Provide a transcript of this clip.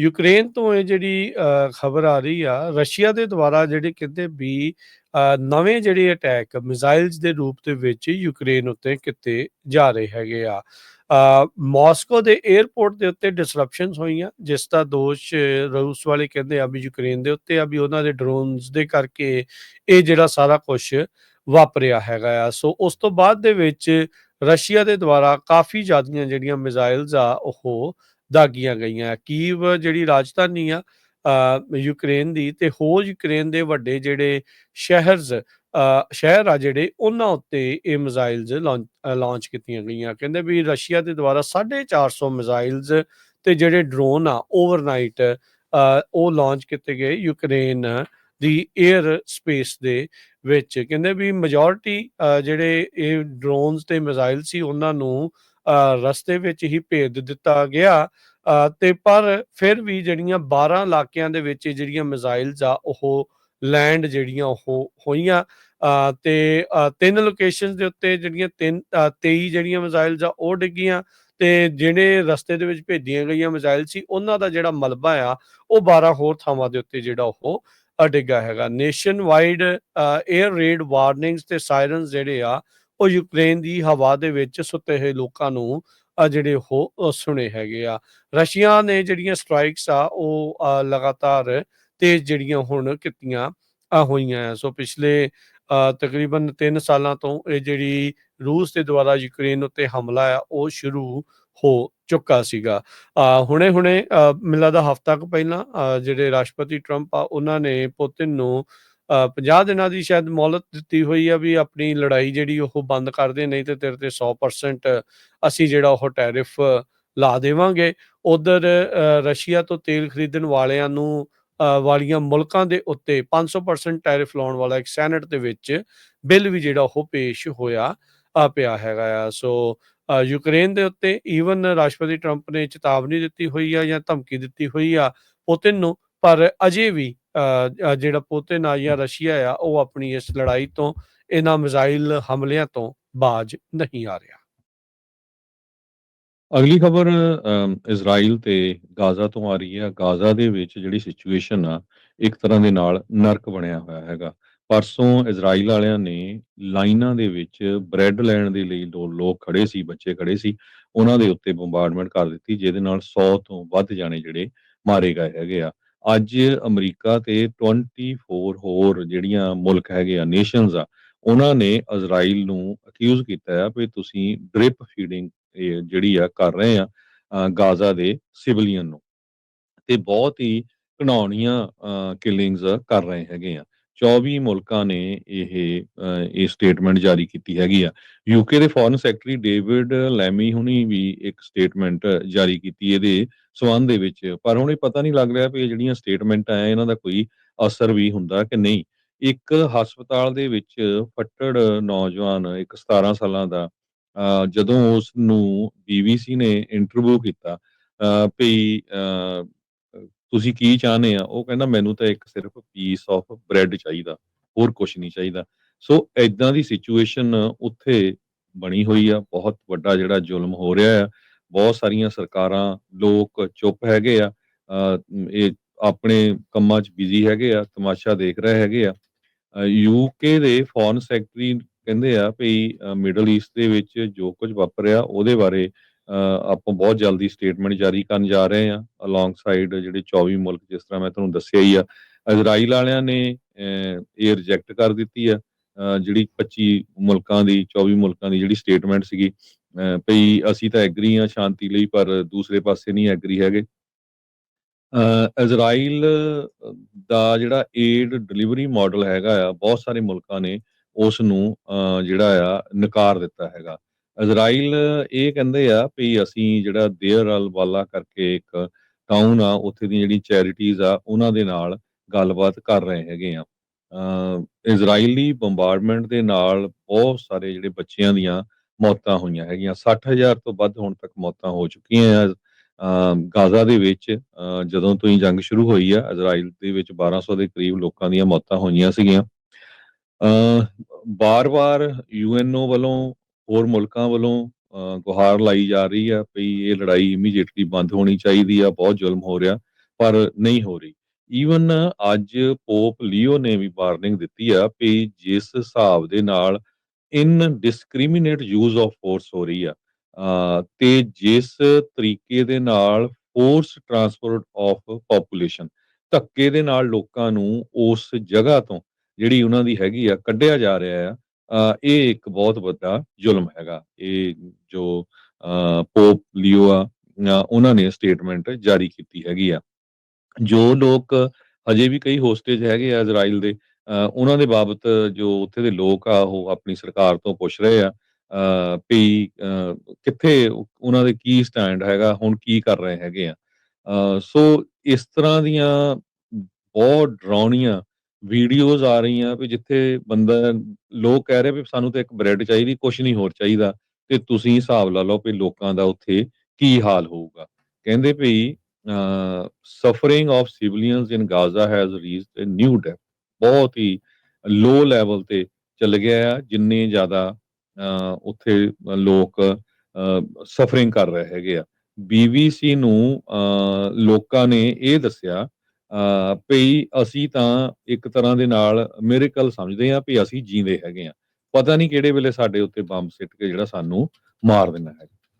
Ukraine ਤੋਂ ਇਹ ਜਿਹੜੀ ਖਬਰ ਆ ਰਹੀ ਆ ਰਸ਼ੀਆ ਦੇ ਦੁਆਰਾ ਜਿਹੜੇ ਕਹਿੰਦੇ ਵੀ ਨਵੇਂ ਜਿਹੜੇ ਅਟੈਕ ਮਿਜ਼ਾਈਲਸ ਦੇ ਰੂਪ ਦੇ ਵਿੱਚ ਯੂਕਰੇਨ ਉੱਤੇ ਕੀਤੇ ਜਾ ਰਹੇ ਹੈਗੇ ਆ। ਅ, ਮਾਸਕੋ ਦੇ 에ਅਰਪੋਰਟ ਦੇ ਉੱਤੇ ਡਿਸਰਪਸ਼ਨਸ ਹੋਈਆਂ ਜਿਸ ਦਾ ਦੋਸ਼ ਰੂਸ ਵਾਲੇ ਕਹਿੰਦੇ ਆ ਵੀ ਯੂਕਰੇਨ ਦੇ ਉੱਤੇ ਆ ਵੀ ਉਹਨਾਂ ਦੇ ਡਰੋਨਸ ਦੇ ਕਰਕੇ ਇਹ ਜਿਹੜਾ ਸਾਰਾ ਕੁਝ ਵਾਪਰਿਆ ਹੈਗਾ ਆ। ਸੋ ਉਸ ਤੋਂ ਬਾਅਦ ਦੇ ਵਿੱਚ ਰਸ਼ੀਆ ਦੇ ਦੁਆਰਾ ਕਾਫੀ ਜ਼ਿਆਦੀਆਂ ਜਿਹੜੀਆਂ ਮਿਜ਼ਾਈਲਸ ਆ ਉਹ ਦਾਗੀਆਂ ਗਈਆਂ। ਕੀਵ ਜਿਹੜੀ ਰਾਜਧਾਨੀ ਆ ਯੂਕਰੇਨ ਦੀ ਤੇ ਹੋਰ ਯੂਕਰੇਨ ਦੇ ਵੱਡੇ ਜਿਹੜੇ ਸ਼ਹਿਰਜ਼ ਸ਼ਹਿਰ ਆ ਜਿਹੜੇ, ਉਹਨਾਂ ਉੱਤੇ ਇਹ ਮਿਜ਼ਾਈਲਸ ਲਾਂਚ ਕੀਤੀਆਂ ਗਈਆਂ। ਕਹਿੰਦੇ ਵੀ ਰਸ਼ੀਆ ਦੇ ਦੁਆਰਾ 450 ਮਿਜ਼ਾਈਲਸ ਤੇ ਜਿਹੜੇ ਡਰੋਨ ਆ, ਓਵਰਨਾਈਟ ਉਹ ਲਾਂਚ ਕੀਤੇ ਗਏ ਯੂਕਰੇਨ ਦੀ 에ਅਰ ਸਪੇਸ ਦੇ ਵਿੱਚ। ਕਹਿੰਦੇ ਵੀ ਮੈਜੋਰਿਟੀ ਜਿਹੜੇ ਇਹ ਡਰੋਨਸ ਤੇ ਮਿਜ਼ਾਈਲ ਸੀ, ਉਹਨਾਂ ਨੂੰ ਰਸਤੇ ਵਿੱਚ ਹੀ ਭੇਜ ਦਿੱਤਾ ਗਿਆ। ਤੇ ਪਰ ਫਿਰ ਵੀ ਜਿਹੜੀਆਂ 12 ਇਲਾਕਿਆਂ ਦੇ ਵਿੱਚ ਜਿਹੜੀਆਂ ਮਿਜ਼ਾਈਲਸ ਆ ਉਹ ਲੈਂਡ ਜਿਹੜੀਆਂ ਉਹ ਹੋਈਆਂ। ਤੇ ਤਿੰਨ ਲੋਕੇਸ਼ਨਸ ਦੇ ਉੱਤੇ ਜਿਹੜੀਆਂ ਤਿੰਨ ਅ, 23 ਜਿਹੜੀਆਂ ਮਿਜ਼ਾਈਲਸ ਆ ਉਹ ਡਿੱਗੀਆਂ। ਤੇ ਜਿਹੜੇ ਰਸਤੇ ਦੇ ਵਿੱਚ ਭੇਜੀਆਂ ਗਈਆਂ ਮਿਜ਼ਾਈਲ ਸੀ ਉਹਨਾਂ ਦਾ ਜਿਹੜਾ ਮਲਬਾ ਆ ਉਹ 12 ਹੋਰ ਥਾਵਾਂ ਦੇ ਉੱਤੇ ਜਿਹੜਾ ਉਹ ਡਿੱਗਾ ਹੈਗਾ। Nation wide air raid warnings ਤੇ ਸਾਇਰਨਸ ਜਿਹੜੇ ਆ ਉਹ ਯੂਕਰੇਨ ਦੀ ਹਵਾ ਦੇ ਵਿੱਚ ਸੁੱਤੇ ਹੋਏ ਲੋਕਾਂ ਨੂੰ ਅ, ਜਿਹੜੇ ਉਹ ਸੁਣੇ ਹੈਗੇ ਆ। ਰਸ਼ੀਆ ਨੇ ਜਿਹੜੀਆਂ ਸਟ੍ਰਾਈਕਸ ਆ ਉਹ ਲਗਾਤਾਰ ਤੇਜ਼ ਜਿਹੜੀਆਂ ਹੁਣ ਕੀਤੀਆਂ ਅ, ਹੋਈਆਂ ਸੋ ਪਿਛਲੇ ਤਕਰੀਬਨ 3 ਸਾਲਾਂ ਤੋਂ ਇਹ ਜਿਹੜੀ ਰੂਸ ਦੇ ਦੁਆਰਾ ਯੂਕਰੇਨ ਉੱਤੇ ਹਮਲਾ ਆ ਉਹ ਸ਼ੁਰੂ ਹੋ ਚੁੱਕਾ ਸੀਗਾ। ਅ, ਹੁਣੇ-ਹੁਣੇ ਅ, ਮੈਨੂੰ ਲੱਗਦਾ ਹਫ਼ਤਾ ਕੁ ਪਹਿਲਾਂ ਅ, ਜਿਹੜੇ ਰਾਸ਼ਟਰਪਤੀ ਟਰੰਪ ਆ ਉਹਨਾਂ ਨੇ ਪੁਤਿਨ ਨੂੰ 50 ਦਿਨਾਂ ਦੀ ਸ਼ਾਇਦ ਮੌਲਤ ਦਿੱਤੀ ਹੋਈ ਆ ਵੀ ਆਪਣੀ ਲੜਾਈ ਜਿਹੜੀ ਉਹ ਬੰਦ ਕਰ ਦੇ, ਨਹੀਂ ਤੇ ਤੇਰੇ ਤੇ 100% ਅਸੀਂ ਜਿਹੜਾ ਉਹ ਟੈਰਿਫ ਲਾ ਦੇਵਾਂਗੇ। ਉਧਰ ਰਸ਼ੀਆ ਤੋਂ ਤੇਲ ਖਰੀਦਣ ਵਾਲਿਆਂ ਨੂੰ ਵਾਲੀਆਂ ਮੁਲਕਾਂ ਦੇ ਉੱਤੇ 500% ਟੈਰਿਫ ਲਾਉਣ ਵਾਲਾ ਇੱਕ ਸੈਨੇਟ ਦੇ ਵਿੱਚ ਬਿੱਲ ਵੀ ਜਿਹੜਾ ਉਹ ਪੇਸ਼ ਹੋਇਆ ਆ ਪਿਆ ਹੈਗਾ ਆ। ਸੋ ਯੂਕਰੇਨ ਦੇ ਉੱਤੇ ਈਵਨ ਰਾਸ਼ਟਰਪਤੀ ਟਰੰਪ ਨੇ ਚੇਤਾਵਨੀ ਦਿੱਤੀ ਹੋਈ ਆ ਜਾਂ ਧਮਕੀ ਦਿੱਤੀ ਹੋਈ ਆ ਪੁਤਿਨ ਨੂੰ ਪਰ ਅਜੇ ਵੀ ਜਿਹੜਾ ਪੁਤਿਨ ਆ ਜਾਂ ਰਸ਼ੀਆ ਆ, ਉਹ ਆਪਣੀ ਇਸ ਲੜਾਈ ਤੋਂ, ਇਹਨਾਂ ਮਿਜ਼ਾਈਲ ਹਮਲਿਆਂ ਤੋਂ ਬਾਜ ਨਹੀਂ ਆ ਰਿਹਾ। ਅਗਲੀ ਖਬਰ ਇਜ਼ਰਾਈਲ ਤੇ ਗਾਜ਼ਾ ਤੋਂ ਆ ਰਹੀ ਹੈ। ਗਾਜ਼ਾ ਦੇ ਵਿੱਚ ਜਿਹੜੀ ਸਿਚੁਏਸ਼ਨ ਆ, ਇੱਕ ਤਰ੍ਹਾਂ ਦੇ ਨਾਲ ਨਰਕ ਬਣਿਆ ਹੋਇਆ ਹੈਗਾ। ਪਰਸੋਂ ਇਜ਼ਰਾਈਲ ਵਾਲਿਆਂ ਨੇ ਲਾਈਨਾਂ ਦੇ ਵਿੱਚ ਬ੍ਰੈਡ ਲੈਣ ਦੇ ਲਈ ਦੋ ਲੋਕ ਖੜੇ ਸੀ, ਬੱਚੇ ਖੜੇ ਸੀ। ਉਹਨਾਂ ਦੇ ਉੱਤੇ ਬੰਬਾਰਡਮੈਂਟ ਕਰ ਦਿੱਤੀ, ਜਿਹਦੇ ਨਾਲ 100 ਤੋਂ ਵੱਧ ਜਾਣੇ ਜਿਹੜੇ ਮਾਰੇ ਗਏ ਹੈਗੇ ਆ। ਅੱਜ ਅਮਰੀਕਾ ਤੇ 24 ਹੋਰ ਜਿਹੜੀਆਂ ਮੁਲਕ ਹੈਗੇ ਆ ਨੇਸ਼ਨਸ ਆ, ਉਹਨਾਂ ਨੇ ਇਜ਼ਰਾਈਲ ਨੂੰ ਅਕਿਊਜ਼ ਕੀਤਾ ਆ ਵੀ ਤੁਸੀਂ ਡ੍ਰਿਪ ਫੀਡਿੰਗ ਇਹ ਜਿਹੜੀ ਆ ਕਰ ਰਹੇ ਆ ਗਾਜ਼ਾ ਦੇ ਸਿਵਲੀਅਨ ਨੂੰ। ਤੇ ਬਹੁਤ ਹੀ ਘਿਨਾਉਣੀਆਂ ਕਿਲਿੰਗਸ ਕਰ ਰਹੇ ਹੈਗੇ ਆ। 24 ਮੁਲਕਾਂ ਨੇ ਇਹ ਇਹ ਸਟੇਟਮੈਂਟ ਜਾਰੀ ਕੀਤੀ ਹੈਗੀ ਆ। ਯੂਕੇ ਦੇ ਫੋਰਨ ਸੈਕਟਰੀ ਡੇਵਿਡ ਲੈਮੀ ਹੁਣੀ ਵੀ ਇੱਕ ਸਟੇਟਮੈਂਟ ਜਾਰੀ ਕੀਤੀ ਇਹਦੇ ਸਬੰਧ ਦੇ ਵਿੱਚ। ਪਰ ਹੁਣ ਇਹ ਪਤਾ ਨਹੀਂ ਲੱਗ ਰਿਹਾ ਵੀ ਇਹ ਜਿਹੜੀਆਂ ਸਟੇਟਮੈਂਟ ਆ ਇਹਨਾਂ ਦਾ ਕੋਈ ਅਸਰ ਵੀ ਹੁੰਦਾ ਕਿ ਨਹੀਂ। ਇੱਕ ਹਸਪਤਾਲ ਦੇ ਵਿੱਚ ਫੱਟੜ ਨੌਜਵਾਨ ਇੱਕ 17 ਸਾਲਾਂ ਦਾ ਅ, ਜਦੋਂ ਉਸ ਨੂੰ ਬੀਬੀਸੀ ਨੇ ਇੰਟਰਵਿਊ ਕੀਤਾ ਅ, ਵੀ ਅ, ਤੁਸੀਂ ਕੀ ਚਾਹੁੰਦੇ ਆ? ਉਹ ਕਹਿੰਦਾ ਮੈਨੂੰ ਤਾਂ ਇੱਕ ਸਿਰਫ ਪੀਸ ਆਫ ਬ੍ਰੈਡ ਚਾਹੀਦਾ, ਹੋਰ ਕੁਝ ਨਹੀਂ ਚਾਹੀਦਾ। ਸੋ ਐਦਾਂ ਦੀ ਸਿਚੁਏਸ਼ਨ ਉੱਥੇ ਬਣੀ ਹੋਈ ਆ, ਬਹੁਤ ਵੱਡਾ ਜਿਹੜਾ ਜ਼ੁਲਮ ਹੋ ਰਿਹਾ ਆ। ਬਹੁਤ ਸਾਰੀਆਂ ਸਰਕਾਰਾਂ, ਲੋਕ ਚੁੱਪ ਹੈਗੇ ਆ। ਇਹ ਆਪਣੇ ਕੰਮਾਂ 'ਚ ਬਿਜ਼ੀ ਹੈਗੇ ਆ, ਤਮਾਸ਼ਾ ਦੇਖ ਰਹੇ ਹੈਗੇ ਆ। ਯੂਕੇ ਦੇ ਫੋਰਨ ਸੈਕਟਰੀ ਕਹਿੰਦੇ ਆ ਵੀ ਮਿਡਲ ਈਸਟ ਦੇ ਵਿੱਚ ਜੋ ਕੁਝ ਵਾਪਰਿਆ, ਉਹਦੇ ਬਾਰੇ ਆਪਾਂ ਬਹੁਤ ਜਲਦੀ ਸਟੇਟਮੈਂਟ ਜਾਰੀ ਕਰਨ ਜਾ ਰਹੇ ਹਾਂ ਅਲੋਂਗ ਸਾਈਡ ਜਿਹੜੇ 24 ਮੁਲਕ ਜਿਸ ਤਰ੍ਹਾਂ ਮੈਂ ਤੁਹਾਨੂੰ ਦੱਸਿਆ ਹੀ ਆ ਇਜ਼ਰਾਈਲ ਵਾਲਿਆਂ ਨੇ ਅ, ਇਹ ਰਿਜੈਕਟ ਕਰ ਦਿੱਤੀ ਆ ਜਿਹੜੀ 25 ਮੁਲਕਾਂ ਦੀ 24 ਮੁਲਕਾਂ ਦੀ ਜਿਹੜੀ ਸਟੇਟਮੈਂਟ ਸੀਗੀ ਅ, ਵੀ ਅਸੀਂ ਤਾਂ ਐਗਰੀ ਆ ਸ਼ਾਂਤੀ ਲਈ ਪਰ ਦੂਸਰੇ ਪਾਸੇ ਨਹੀਂ ਐਗਰੀ ਹੈਗੇ। ਇਜ਼ਰਾਈਲ ਦਾ ਜਿਹੜਾ ਏਡ ਡਿਲੀਵਰੀ ਮਾਡਲ ਹੈਗਾ ਆ ਬਹੁਤ ਸਾਰੇ ਮੁਲਕਾਂ ਨੇ ਉਸ ਨੂੰ ਜਿਹੜਾ ਆ ਨਕਾਰ ਦਿੱਤਾ ਹੈਗਾ। ਇਜ਼ਰਾਈਲ ਇਹ ਕਹਿੰਦੇ ਆ ਵੀ ਅਸੀਂ ਜਿਹੜਾ ਦੇਅਰ ਅਲ ਵਾਲਾ ਕਰਕੇ ਇੱਕ ਟਾਊਨ ਆ ਉੱਥੇ ਦੀ ਜਿਹੜੀ ਚੈਰਿਟੀਜ਼ ਆ ਉਹਨਾਂ ਦੇ ਨਾਲ ਗੱਲਬਾਤ ਕਰ ਰਹੇ ਹੈਗੇ ਆ। ਇਜ਼ਰਾਈਲੀ ਬੰਬਾਰਡਮੈਂਟ ਦੇ ਨਾਲ ਬਹੁਤ ਸਾਰੇ ਜਿਹੜੇ ਬੱਚਿਆਂ ਦੀਆਂ ਮੌਤਾਂ ਹੋਈਆਂ ਹੈਗੀਆਂ। 60000 ਤੋਂ ਵੱਧ ਹੁਣ ਤੱਕ ਮੌਤਾਂ ਹੋ ਚੁੱਕੀਆਂ ਆ। ਗਾਜ਼ਾ ਦੇ ਵਿੱਚ ਜਦੋਂ ਤੋਂ ਹੀ ਜੰਗ ਸ਼ੁਰੂ ਹੋਈ ਆ ਇਜ਼ਰਾਈਲ ਦੇ ਵਿੱਚ 1200 ਦੇ ਕਰੀਬ ਲੋਕਾਂ ਦੀਆਂ ਮੌਤਾਂ ਹੋਈਆਂ ਸੀਗੀਆਂ। ਅ, ਬਾਰ-ਬਾਰ ਯੂਐਨਓ ਵੱਲੋਂ ਹੋਰ ਮੁਲਕਾਂ ਵੱਲੋਂ ਅ, ਗੁਹਾਰ ਲਾਈ ਜਾ ਰਹੀ ਆ ਵੀ ਇਹ ਲੜਾਈ ਇਮੀਡੀਏਟਲੀ ਬੰਦ ਹੋਣੀ ਚਾਹੀਦੀ ਆ ਬਹੁਤ ਜ਼ੁਲਮ ਹੋ ਰਿਹਾ ਪਰ ਨਹੀਂ ਹੋ ਰਹੀ। ਈਵਨ ਅੱਜ ਪੋਪ ਲੀਓ ਨੇ ਵੀ ਵਾਰਨਿੰਗ ਦਿੱਤੀ ਆ ਵੀ ਜਿਸ ਹਿਸਾਬ ਦੇ ਨਾਲ indiscriminate use of force ਹੋ ਰਹੀ ਆ ਤੇ ਜਿਸ ਤਰੀਕੇ ਦੇ ਨਾਲ ਫੋਰਸ ਟਰਾਂਸਪੋਰਟ ਆਫ ਪੋਪੂਲੇਸ਼ਨ ਧੱਕੇ ਦੇ ਨਾਲ ਲੋਕਾਂ ਨੂੰ ਉਸ ਜਗ੍ਹਾ ਤੋਂ ਜਿਹੜੀ ਉਹਨਾਂ ਦੀ ਹੈਗੀ ਆ ਕੱਢਿਆ ਜਾ ਰਿਹਾ ਆ ਇਹ ਇੱਕ ਬਹੁਤ ਵੱਡਾ ਜ਼ੁਲਮ ਹੈਗਾ। ਇਹ ਜੋ, ਅਹ ਪੋਪ ਲੀਓ ਆ ਉਹਨਾਂ ਨੇ ਸਟੇਟਮੈਂਟ ਜਾਰੀ ਕੀਤੀ ਹੈਗੀ ਆ। ਜੋ ਲੋਕ ਹਜੇ ਵੀ ਕਈ ਹੋਸਟੇਜ ਹੈਗੇ ਆ ਇਜ਼ਰਾਈਲ ਦੇ, ਅਹ ਉਹਨਾਂ ਦੇ ਬਾਬਤ ਜੋ ਉੱਥੇ ਦੇ ਲੋਕ ਆ, ਉਹ ਆਪਣੀ ਸਰਕਾਰ ਤੋਂ ਪੁੱਛ ਰਹੇ ਆ ਵੀ ਕਿੱਥੇ ਉਹਨਾਂ ਦੇ ਕੀ ਸਟੈਂਡ ਹੈਗਾ, ਹੁਣ ਕੀ ਕਰ ਰਹੇ ਹੈਗੇ ਆ। ਸੋ ਇਸ ਤਰ੍ਹਾਂ ਦੀਆਂ ਬਹੁਤ ਡਰਾਉਣੀਆਂ ਵੀਡੀਓਜ਼ ਆ ਰਹੀਆਂ ਵੀ ਜਿੱਥੇ ਬੰਦਾ ਲੋਕ ਕਹਿ ਰਹੇ ਵੀ ਸਾਨੂੰ ਤਾਂ ਇੱਕ ਬ੍ਰੈਡ ਚਾਹੀਦੀ ਕੁਝ ਨਹੀਂ ਹੋਰ ਚਾਹੀਦਾ ਤੇ ਤੁਸੀਂ ਹਿਸਾਬ ਲਾ ਲਓ ਵੀ ਲੋਕਾਂ ਦਾ ਉੱਥੇ ਕੀ ਹਾਲ ਹੋਊਗਾ। ਕਹਿੰਦੇ ਵੀ suffering of civilians in Gaza has reached a new depth ਬਹੁਤ ਹੀ ਲੋ ਲੈਵਲ ਤੇ ਚੱਲ ਗਿਆ ਆ ਜਿੰਨੇ ਜ਼ਿਆਦਾ ਅਹ, ਉੱਥੇ ਲੋਕ ਸਫਰਿੰਗ ਕਰ ਰਹੇ ਹੈਗੇ ਆ। ਬੀਬੀਸੀ ਨੂੰ ਅਹ, ਲੋਕਾਂ ਨੇ ਇਹ ਦੱਸਿਆ ਅਹ, ਅਸੀਂ ਤਾਂ ਇੱਕ ਤਰ੍ਹਾਂ ਦੇ ਨਾਲ ਮਿਰੇਕਲ ਸਮਝਦੇ ਆ ਵੀ ਅਸੀਂ ਜੀਂਦੇ ਹੈਗੇ ਆ ਪਤਾ ਨਹੀਂ ਕਿਹੜੇ ਵੇਲੇ ਸਾਡੇ ਉੱਤੇ ਬੰਬ ਸਿੱਟ ਕੇ ਜਿਹੜਾ ਸਾਨੂੰ ਮਾਰ ਦੇਣਾ ਹੈ